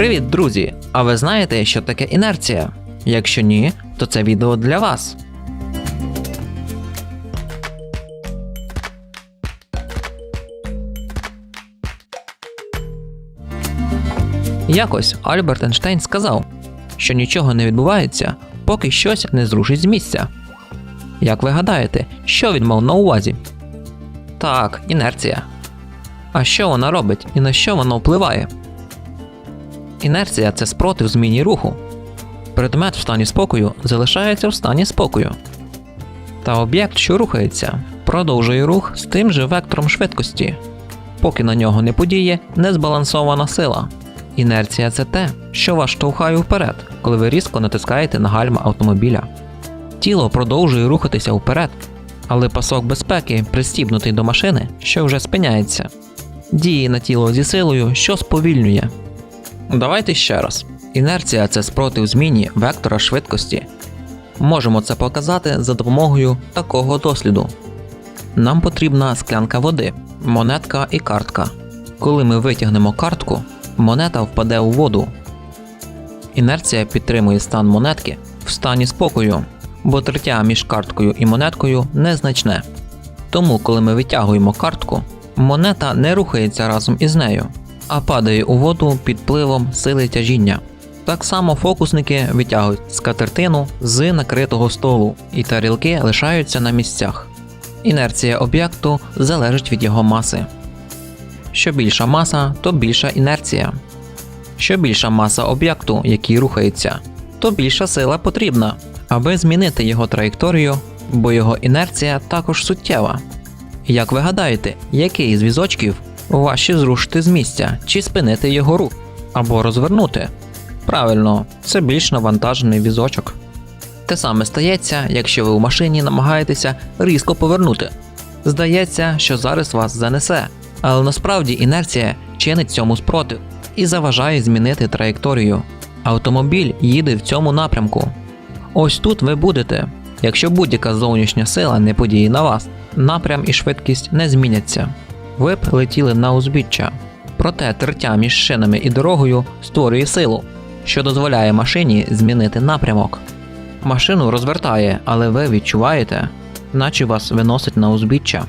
Привіт, друзі! А ви знаєте, що таке інерція? Якщо ні, то це відео для вас. Якось Альберт Ейнштейн сказав, що нічого не відбувається, поки щось не зрушить з місця. Як ви гадаєте, що він мав на увазі? Так, інерція. А що вона робить і на що вона впливає? Інерція це спротив зміні руху. Предмет в стані спокою залишається в стані спокою. Та об'єкт, що рухається, продовжує рух з тим же вектором швидкості, поки на нього не подіє незбалансована сила. Інерція це те, що вас штовхає вперед, коли ви різко натискаєте на гальма автомобіля. Тіло продовжує рухатися вперед, але пасок безпеки пристібнутий до машини, що вже спиняється, діє на тіло зі силою, що сповільнює. Давайте ще раз. Інерція це спротив зміні вектора швидкості. Можемо це показати за допомогою такого досліду. Нам потрібна склянка води, монетка і картка. Коли ми витягнемо картку, монета впаде у воду. Інерція підтримує стан монетки в стані спокою, бо тертя між карткою і монеткою незначне. Тому, коли ми витягуємо картку, монета не рухається разом із нею, а падає у воду під впливом сили тяжіння. Так само фокусники витягують скатертину з накритого столу, і тарілки лишаються на місцях. Інерція об'єкту залежить від його маси. Що більша маса, то більша інерція. Що більша маса об'єкту, який рухається, то більша сила потрібна, аби змінити його траєкторію, бо його інерція також суттєва. Як ви гадаєте, який з візочків важче зрушити з місця чи спинити його рух або розвернути? Правильно, це більш навантажений візочок. Те саме стається, якщо ви у машині намагаєтеся різко повернути. Здається, що зараз вас занесе, але насправді інерція чинить цьому спротив і заважає змінити траєкторію. Автомобіль їде в цьому напрямку. Ось тут ви будете. Якщо будь-яка зовнішня сила не подіє на вас, напрям і швидкість не зміняться. Ви б летіли на узбіччя. Проте тертя між шинами і дорогою створює силу, що дозволяє машині змінити напрямок. Машину розвертає, але ви відчуваєте, наче вас виносить на узбіччя.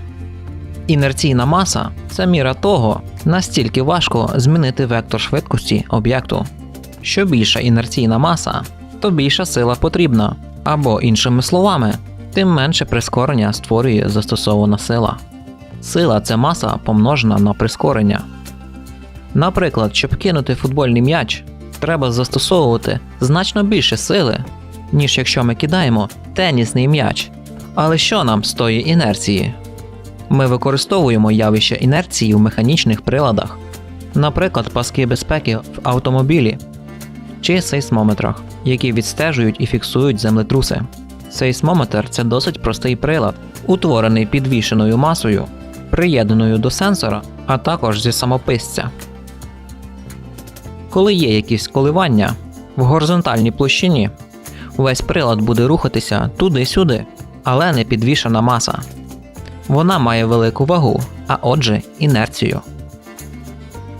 Інерційна маса це міра того, настільки важко змінити вектор швидкості об'єкту. Що більша інерційна маса, то більша сила потрібна, або, іншими словами, тим менше прискорення створює застосована сила. Сила це маса помножена на прискорення. Наприклад, щоб кинути футбольний м'яч, треба застосовувати значно більше сили, ніж якщо ми кидаємо тенісний м'яч. Але що нам з тої інерції? Ми використовуємо явище інерції в механічних приладах, наприклад, паски безпеки в автомобілі чи сейсмометрах, які відстежують і фіксують землетруси. Сейсмометр це досить простий прилад, утворений підвішеною масою, приєднаною до сенсора, а також зі самописця. Коли є якісь коливання в горизонтальній площині, весь прилад буде рухатися туди-сюди, але не підвішена маса. Вона має велику вагу, а отже, інерцію.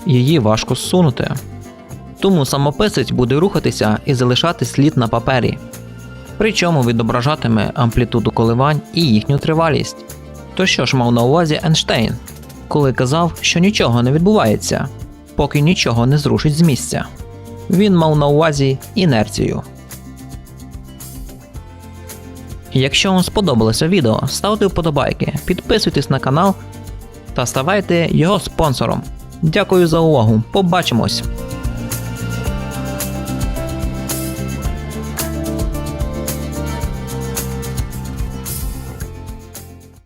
Її важко зсунути. Тому самописець буде рухатися і залишати слід на папері, причому відображатиме амплітуду коливань і їхню тривалість. То що ж мав на увазі Ейнштейн, коли казав, що нічого не відбувається, поки нічого не зрушить з місця. Він мав на увазі інерцію. Якщо вам сподобалося відео, ставте вподобайки, підписуйтесь на канал та ставайте його спонсором. Дякую за увагу. Побачимось!